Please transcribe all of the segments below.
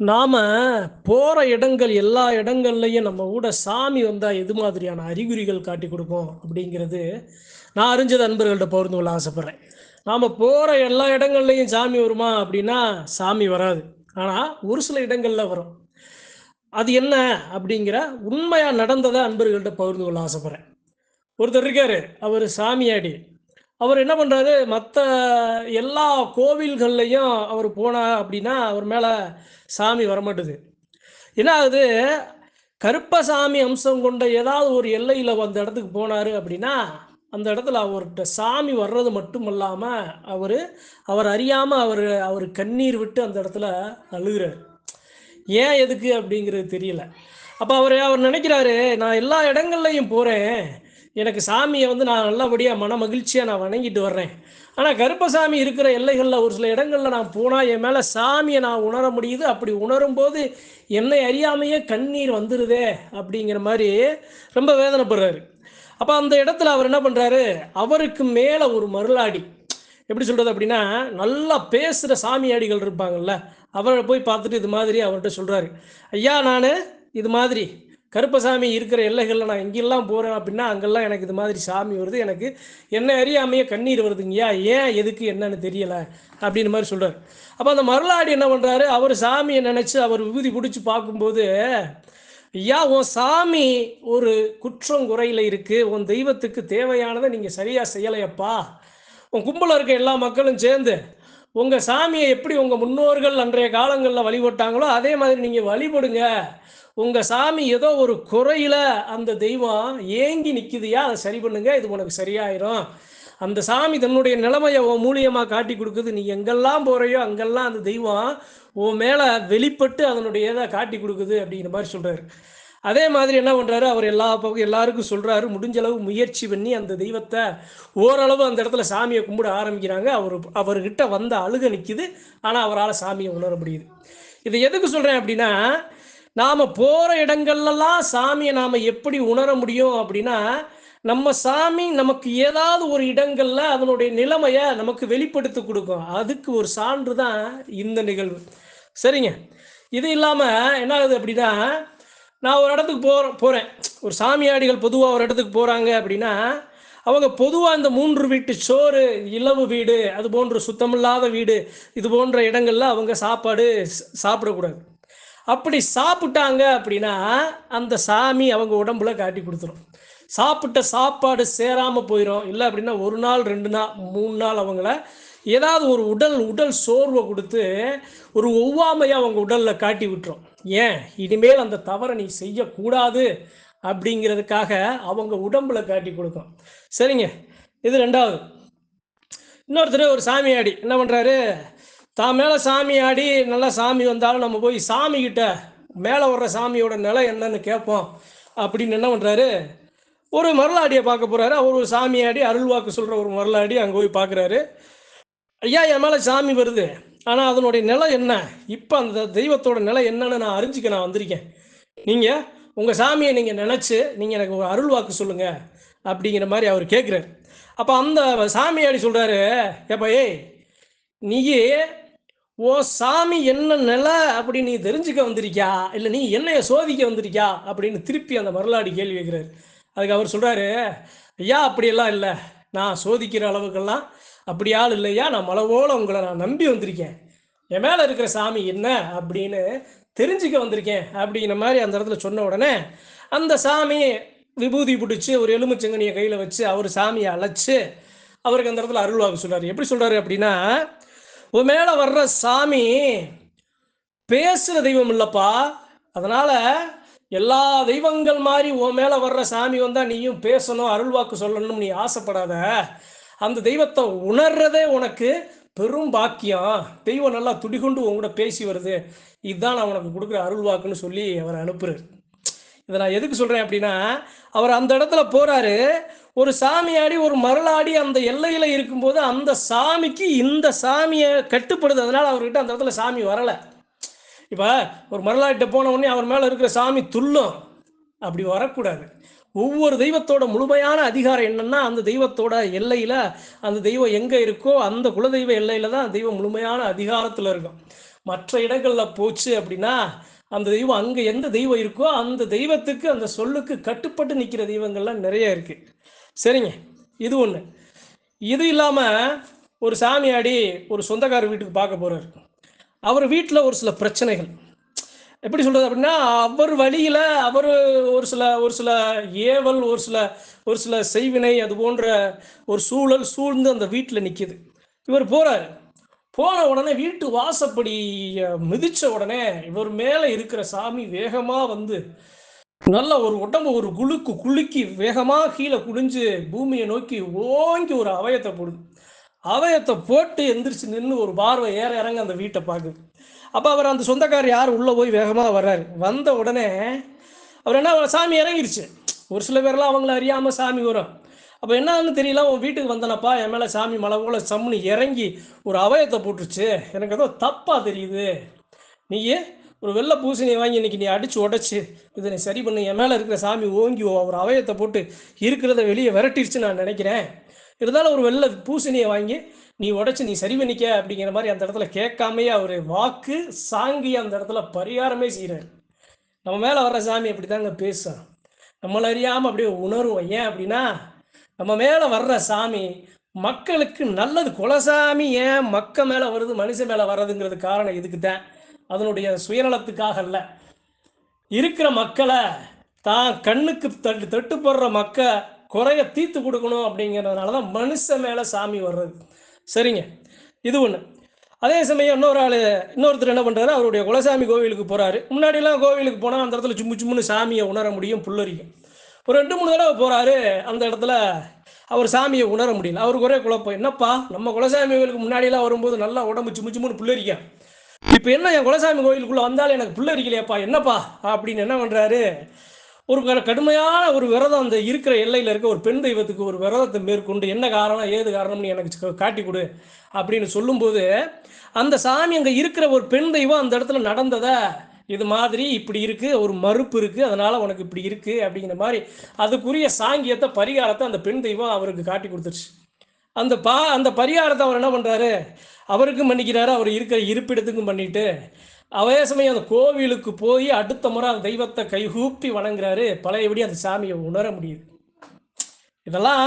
நாம போற இடங்கள் எல்லா இடங்கள்லையும் நம்ம கூட சாமி வந்தா எது மாதிரியான அறிகுறிகள் காட்டி கொடுக்கும் அப்படிங்கிறது நான் அறிஞ்சது அன்பர்கள்ட்ட பகிர்ந்து கொள்ள ஆசைப்படுறேன். நாம போற எல்லா இடங்கள்லையும் சாமி வருமா அப்படின்னா சாமி வராது. ஆனா ஒரு சில இடங்கள்ல வரும். அது என்ன அப்படிங்கிற உண்மையா நடந்ததை அன்பர்கள்ட்ட பகிர்ந்து கொள்ள ஆசைப்படுறேன். ஒருத்தர் இருக்காரு அவர் சாமியாடி அவர் என்ன பண்ணுறாரு மற்ற எல்லா கோவில்கள்லையும் அவர் போனார் அப்படின்னா அவர் மேலே சாமி வரமாட்டுது. என்ன ஆகுது? கருப்பசாமி அம்சம் கொண்ட ஏதாவது ஒரு எல்லையில் அந்த இடத்துக்கு போனார் அப்படின்னா அந்த இடத்துல அவர்கிட்ட சாமி வர்றது மட்டும் இல்லாமல் அவர் அவர் அறியாமல் அவர் அவர் கண்ணீர் விட்டு அந்த இடத்துல அழுகிறார். ஏன் எதுக்கு அப்படிங்கிறது தெரியல. அப்போ அவர் அவர் நினைக்கிறாரு நான் எல்லா இடங்கள்லையும் போகிறேன் எனக்கு சாமியை வந்து நான் நல்லபடியாக மன மகிழ்ச்சியாக நான் வணங்கிட்டு வர்றேன். ஆனால் கருப்பசாமி இருக்கிற எல்லைகளில் ஒரு சில இடங்களில் நான் போனால் என் மேலே சாமியை நான் உணர முடியுது. அப்படி உணரும்போது என்னை அறியாமையே கண்ணீர் வந்துடுதே அப்படிங்கிற மாதிரி ரொம்ப வேதனைப்படுறாரு. அப்போ அந்த இடத்துல அவர் என்ன பண்ணுறாரு அவருக்கு மேலே ஒரு மருளாடி. எப்படி சொல்கிறது அப்படின்னா நல்லா பேசுகிற சாமியாடிகள் இருப்பாங்கல்ல அவரை போய் பார்த்துட்டு இது மாதிரி அவர்கிட்ட சொல்கிறாரு ஐயா நான் இது மாதிரி கருப்பசாமி இருக்கிற எல்லைகளில் நான் எங்கெல்லாம் போகிறேன் அப்படின்னா அங்கெல்லாம் எனக்கு இது மாதிரி சாமி வருது. எனக்கு என்ன அறியாமையே கண்ணீர் வருதுங்கய்யா. ஏன் எதுக்கு என்னன்னு தெரியலை அப்படின்னு மாதிரி சொல்கிறார் அப்போ அந்த மருளாடி என்ன பண்ணுறாரு அவர் சாமியை நினச்சி அவர் விபூதி பிடிச்சி பார்க்கும்போது ஐயா உன் சாமி ஒரு குற்றம் குறையில் இருக்குது உன் தெய்வத்துக்கு தேவையானதை நீங்கள் சரியாக செய்யலையப்பா. உன் கும்பலில் இருக்க எல்லா மக்களும் சேர்ந்து உங்கள் சாமியை எப்படி உங்கள் முன்னோர்கள் அன்றைய காலங்களில் வழிபட்டாங்களோ அதே மாதிரி நீங்கள் வழிபடுங்க. உங்கள் சாமி ஏதோ ஒரு குறையில் அந்த தெய்வம் ஏங்கி நிற்குதுயா அதை சரி பண்ணுங்க இது உனக்கு சரியாயிரும். அந்த சாமி தன்னுடைய நிலைமையை உன் மூலியமாக காட்டி கொடுக்குது. நீ எங்கெல்லாம் போகிறையோ அங்கெல்லாம் அந்த தெய்வம் உன் மேலே வெளிப்பட்டு அதனுடைய இதை காட்டி கொடுக்குது அப்படிங்கிற மாதிரி சொல்கிறாரு அதே மாதிரி என்ன பண்ணுறாரு அவர் எல்லா பக்கம் எல்லாருக்கும் சொல்கிறாரு முடிஞ்ச அளவு முயற்சி பண்ணி அந்த தெய்வத்தை ஓரளவு அந்த இடத்துல சாமியை கும்பிட ஆரம்பிக்கிறாங்க. அவர் அவர்கிட்ட வந்த அழுக நிற்கிது ஆனால் அவரால் சாமியை உணர முடியுது. இதை எதுக்கு சொல்கிறேன் அப்படின்னா நாம் போகிற இடங்கள்லாம் சாமியை நாம் எப்படி உணர முடியும் அப்படின்னா நம்ம சாமி நமக்கு ஏதாவது ஒரு இடங்கள்ல அதனுடைய நிலைமையை நமக்கு வெளிப்படுத்தி கொடுக்கும். அதுக்கு ஒரு சான்று தான் இந்த நிகழ்வு. சரிங்க. இது இல்லாமல் என்ன ஆகுது அப்படின்னா நான் ஒரு இடத்துக்கு போகிற போகிறேன் ஒரு சாமியாடிகள் பொதுவாக ஒரு இடத்துக்கு போகிறாங்க அப்படின்னா அவங்க பொதுவாக இந்த மூன்று வீட்டு சோறு இலவு வீடு அது போன்ற சுத்தமில்லாத வீடு இது போன்ற இடங்கள்ல அவங்க சாப்பாடு சாப்பிடக்கூடாது. அப்படி சாப்பிட்டாங்க அப்படின்னா அந்த சாமி அவங்க உடம்புல காட்டி கொடுத்துரும். சாப்பிட்ட சாப்பாடு சேராமல் போயிடும் இல்லை அப்படின்னா ஒரு நாள் ரெண்டு நாள் மூணு நாள் அவங்கள ஏதாவது ஒரு உடல் உடல் சோர்வை கொடுத்து ஒரு ஒவ்வாமையை அவங்க உடலில் காட்டி விட்டுரும். ஏன்? இனிமேல் அந்த தவறை நீ செய்யக்கூடாது அப்படிங்கிறதுக்காக அவங்க உடம்புல காட்டி கொடுக்கும். சரிங்க. இது ரெண்டாவது. இன்னொருத்தர் ஒரு சாமியாடி என்ன பண்ணுறாரு தான் மேலே சாமி ஆடி நல்லா சாமி வந்தாலும் நம்ம போய் சாமிக்கிட்ட மேலே வர்ற சாமியோட நிலை என்னன்னு கேட்போம். அப்படின்னு என்ன பண்ணுறாரு ஒரு மரலாடியை பார்க்க போகிறாரு அவர் ஒரு சாமியாடி அருள்வாக்கு சொல்கிற ஒரு மரலாடி அங்கே போய் பார்க்குறாரு. ஐயா என் மேலே சாமி வருது. ஆனால் அதனுடைய நிலை என்ன? இப்போ அந்த தெய்வத்தோட நிலை என்னன்னு நான் அறிஞ்சிக்க நான் வந்திருக்கேன். நீங்கள் உங்கள் சாமியை நீங்கள் நினச்சி நீங்கள் எனக்கு ஒரு அருள்வாக்கு சொல்லுங்கள் அப்படிங்கிற மாதிரி அவர் கேட்குறாரு. அப்போ அந்த சாமியாடி சொல்கிறாரு ஏப்பா ஏய் நீயே ஓ சாமி என்ன நிலை அப்படி நீ தெரிஞ்சுக்க வந்திருக்கியா? இல்லை நீ என்னைய சோதிக்க வந்திருக்கியா? அப்படின்னு திருப்பி அந்த மரலாடி கேள்வி கேட்குறாரு. அதுக்கு அவர் சொல்கிறாரு ஐயா அப்படியெல்லாம் இல்லை. நான் சோதிக்கிற அளவுக்கெல்லாம் அப்படி ஆள் இல்லையா? நான் மலவோல உங்களை நான் நம்பி வந்திருக்கேன். என் மேலே இருக்கிற சாமி என்ன அப்படின்னு தெரிஞ்சுக்க வந்திருக்கேன் அப்படிங்கிற மாதிரி அந்த இடத்துல சொன்ன உடனே அந்த சாமி விபூதி பிடிச்சி ஒரு எலுமிச்சங்கனியை கையில் வச்சு அவர் சாமியை அழைச்சி அவருக்கு அந்த இடத்துல அருள்வாக்கு சொல்கிறார் எப்படி சொல்கிறாரு அப்படின்னா உன் மேலே வர்ற சாமி பேசுகிற தெய்வம் இல்லைப்பா. அதனால எல்லா தெய்வங்கள் மாதிரி உன் மேலே வர்ற சாமி வந்தா நீயும் பேசணும் அருள்வாக்கு சொல்லணும்னு நீ ஆசைப்படாத. அந்த தெய்வத்தை உணர்றதே உனக்கு பெரும் பாக்கியம். தெய்வம் நல்லா துடிகொண்டு உன் கூட பேசி வருது. இதுதான் நான் உனக்கு கொடுக்குற அருள்வாக்குன்னு சொல்லி அவர் அனுப்புறேன் இதை நான் எதுக்கு சொல்கிறேன் அப்படின்னா அவர் அந்த இடத்துல போகிறாரு ஒரு சாமியாடி ஒரு மரளாடி அந்த எல்லையில் இருக்கும்போது அந்த சாமிக்கு இந்த சாமியை கட்டுப்படுது. அதனால் அவர்கிட்ட அந்த இடத்துல சாமி வரலை. இப்போ ஒரு மரளாட்ட போன உடனே அவர் மேலே இருக்கிற சாமி துள்ளும். அப்படி வரக்கூடாது. ஒவ்வொரு தெய்வத்தோட முழுமையான அதிகாரம் என்னன்னா அந்த தெய்வத்தோட எல்லையில் அந்த தெய்வம் எங்கே இருக்கோ அந்த குலதெய்வ எல்லையில் தான் தெய்வம் முழுமையான அதிகாரத்தில் இருக்கும். மற்ற இடங்களில் போச்சு அப்படின்னா அந்த தெய்வம் அங்கே எந்த தெய்வம் இருக்கோ அந்த தெய்வத்துக்கு அந்த சொல்லுக்கு கட்டுப்பட்டு நிற்கிற தெய்வங்கள்லாம் நிறைய இருக்குது சரிங்க இது ஒன்று இது இல்லாமல் ஒரு சாமியாடி ஒரு சொந்தக்கார வீட்டுக்கு பார்க்க போகிறார் அவர் வீட்டில் ஒரு சில பிரச்சனைகள். எப்படி சொல்கிறது அப்படின்னா அவர் வழியில் அவர் ஒரு சில ஒரு சில ஏவல் ஒரு சில ஒரு சில செய்வினை அது போன்ற ஒரு சூழல் சூழ்ந்து அந்த வீட்டில் நிற்கிது இவர் போகிறார் போன உடனே வீட்டு வாசப்படி மிதித்த உடனே இவர் மேலே இருக்கிற சாமி வேகமாக வந்து நல்ல ஒரு உடம்பு ஒரு குழுக்கு குலுக்கி வேகமாக கீழே குடிஞ்சு பூமியை நோக்கி ஓங்கி ஒரு அவயத்தை போடுது. அவயத்தை போட்டு எந்திரிச்சு நின்று ஒரு பார்வை ஏற இறங்க அந்த வீட்டை பார்க்குது. அப்போ அவர் அந்த சொந்தக்காரர் யார்? உள்ளே போய் வேகமாக வர்றாரு. வந்த உடனே அவர் என்ன சாமி இறங்கிருச்சு. ஒரு சில பேர்லாம் அவங்கள அறியாமல் சாமி வரும். அப்போ என்னன்னு தெரியல உன் வீட்டுக்கு வந்தனப்பா என் மேலே சாமி மலை கூட சம்னு இறங்கி ஒரு அவயத்தை போட்டுருச்சு. எனக்கு ஏதோ தப்பாக தெரியுது. நீயே ஒரு வெள்ளை பூசணியை வாங்கி இன்னைக்கு நீ அடித்து உடச்சி இதை நீ சரி பண்ணு. என் மேலே இருக்கிற சாமி ஓங்கி ஒரு அவயத்தை போட்டு இருக்கிறத வெளியே விரட்டிடுச்சு நான் நினைக்கிறேன். இருந்தாலும் ஒரு வெள்ளை பூசணியை வாங்கி நீ உடச்சி நீ சரி பண்ணிக்க அப்படிங்கிற மாதிரி அந்த இடத்துல கேட்காமையே அவர் வாக்கு சாங்கி அந்த இடத்துல பரிகாரமே செய்கிறார் நம்ம மேலே வர்ற சாமி அப்படி தாங்க பேசும் நம்மள அறியாமல் அப்படியே உணர்வோம். ஏன் அப்படின்னா நம்ம மேலே வர்ற சாமி மக்களுக்கு நல்லது. குலசாமி ஏன் மக்க மேலே வருது மனுஷன் மேலே வர்றதுங்கிறது காரணம் இதுக்கு தான். அதனுடைய சுயநலத்துக்காக அல்ல. இருக்கிற மக்களை தான் கண்ணுக்கு தட்டு தட்டு போடுற மக்க குறைய தீர்த்து கொடுக்கணும் அப்படிங்கிறதுனால தான் மனுஷன் மேலே சாமி வர்றது. சரிங்க. இது ஒன்று அதே சமயம் இன்னொரு ஆள் இன்னொருத்தர் என்ன பண்ணுறாரு அவருடைய குலசாமி கோவிலுக்கு போகிறாரு முன்னாடிலாம் கோவிலுக்கு போனால் அந்த இடத்துல சும்மு சும்முன்னு சாமியை உணர முடியும் புல்லரிக்கும். ஒரு ரெண்டு மூணு தடவை போகிறாரு அந்த இடத்துல அவர் சாமியை உணர முடியல. அவருக்கு ஒரே குழப்பம் என்னப்பா நம்ம குலசாமி கோவிலுக்கு முன்னாடிலாம் வரும்போது நல்லா உடம்பு சும்மு சும்முன்னு புல்லரிக்கும் இப்போ என்ன என் குலசாமி கோவிலுக்குள்ளே வந்தாலும் எனக்கு புல்லரிக்கலையாப்பா என்னப்பா? அப்படின்னு என்ன பண்ணுறாரு ஒரு கடுமையான ஒரு விரதம் அந்த இருக்கிற எல்லையில் இருக்க ஒரு பெண் தெய்வத்துக்கு ஒரு விரதத்தை மேற்கொண்டு என்ன காரணம் ஏது காரணம்னு எனக்கு காட்டி கொடு அப்படின்னு சொல்லும்போது அந்த சாமி அங்கே இருக்கிற ஒரு பெண் தெய்வம் அந்த இடத்துல நடந்ததை இது மாதிரி இப்படி இருக்குது ஒரு மறுப்பு இருக்குது அதனால் உனக்கு இப்படி இருக்குது அப்படிங்கிற மாதிரி அதுக்குரிய சாங்கியத்தை பரிகாரத்தை அந்த பெண் தெய்வம் அவருக்கு காட்டி கொடுத்துருச்சு. அந்த பா அந்த பரிகாரத்தை அவர் என்ன பண்ணுறாரு அவருக்கும் பண்ணிக்கிறாரு அவர் இருக்கிற இருப்பிடத்துக்கும் பண்ணிட்டு அதே சமயம் அந்த கோவிலுக்கு போய் அடுத்த முறை அந்த தெய்வத்தை கைகூப்பி வணங்குறாரு. பழையபடி அந்த சாமியை உணர முடியுது. இதெல்லாம்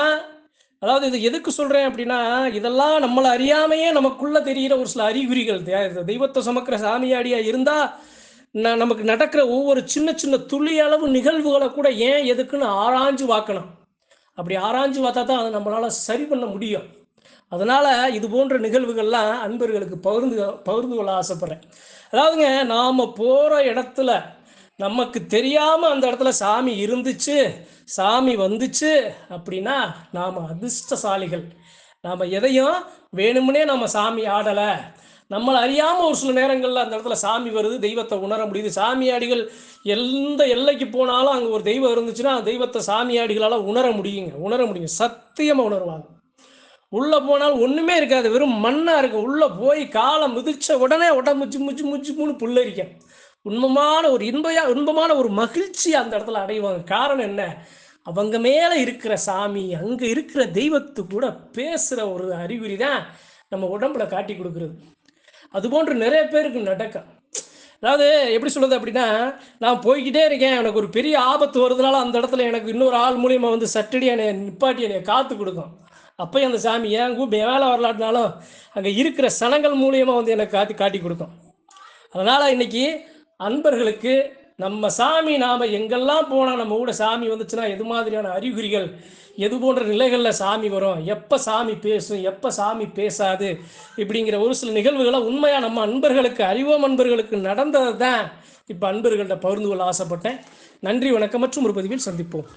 அதாவது இது எதுக்கு சொல்கிறேன் அப்படின்னா இதெல்லாம் நம்மளை அறியாமையே நமக்குள்ளே தெரிகிற ஒரு சில அறிகுறிகள். தெய்வத்தை சுமக்கிற சாமியாடியாக இருந்தால் நான் நமக்கு நடக்கிற ஒவ்வொரு சின்ன சின்ன துளி அளவு நிகழ்வுகளை கூட ஏன் எதுக்குன்னு ஆராய்ஞ்சு பார்க்கணும். அப்படி ஆராய்ஞ்சு பார்த்தா தான் அதை நம்மளால் சரி பண்ண முடியும். அதனால் இது போன்ற நிகழ்வுகள்லாம் அன்பர்களுக்கு பகிர்ந்து பகிர்ந்து கொள்ள ஆசைப்பட்றேன். அதாவதுங்க நாம் போகிற இடத்துல நமக்கு தெரியாமல் அந்த இடத்துல சாமி இருந்துச்சு சாமி வந்துச்சு அப்படின்னா நாம் அதிர்ஷ்டசாலிகள். நாம் எதையும் வேணும்னே நம்ம சாமி ஆடலை. நம்மளை அறியாமல் ஒரு சில நேரங்களில் அந்த இடத்துல சாமி வருது தெய்வத்தை உணர முடியுது. சாமியாடிகள் எந்த எல்லைக்கு போனாலும் அங்கே ஒரு தெய்வம் இருந்துச்சுன்னா தெய்வத்தை சாமியாடிகளால் உணர முடியுங்க. உணர முடியும். சத்தியமாக உணர்வாங்க. உள்ளே போனால் ஒன்றுமே இருக்காது. வெறும் மண்ணாக இருக்கும் உள்ளே போய் காலை மிதித்த உடனே உடம்பு முச்சு முச்சு மூணு புல்லரிக்கும். உண்மமான ஒரு இன்பையா இன்பமான ஒரு மகிழ்ச்சி அந்த இடத்துல அடைவாங்க. காரணம் என்ன? அவங்க மேலே இருக்கிற சாமி அங்கே இருக்கிற தெய்வத்து கூட பேசுகிற ஒரு அறிகுறி தான் நம்ம உடம்புல காட்டி கொடுக்குறது. அது போன்று நிறைய பேருக்கு நடக்கும். அதாவது எப்படி சொல்கிறது அப்படின்னா நான் போய்கிட்டே இருக்கேன். எனக்கு ஒரு பெரிய ஆபத்து வருதுனால அந்த இடத்துல எனக்கு இன்னொரு ஆள் மூலியமாக வந்து சட்டடி என்னை நிப்பாட்டி என்னை காத்து கொடுக்கும். அப்போ அந்த சாமி ஏன் வேலை வரலாற்றுனாலும் அங்கே இருக்கிற சனங்கள் மூலியமாக வந்து எனக்கு காட்டி காட்டி கொடுக்கும். அதனால் இன்றைக்கி அன்பர்களுக்கு நம்ம சாமி நாம் எங்கெல்லாம் போனால் நம்ம கூட சாமி வந்துச்சுன்னா எது மாதிரியான அறிகுறிகள் எது போன்ற நிலைகளில் சாமி வரும் எப்போ சாமி பேசும் எப்போ சாமி பேசாது இப்படிங்கிற ஒரு சில நிகழ்வுகளை உண்மையாக நம்ம அன்பர்களுக்கு அறிவோம் அன்பர்களுக்கு நடந்ததை தான் இப்போ அன்பர்கள்ட்ட பகிர்ந்து கொள்ள ஆசைப்பட்டேன். நன்றி வணக்கம் மற்றும் ஒரு பதிவில் சந்திப்போம்.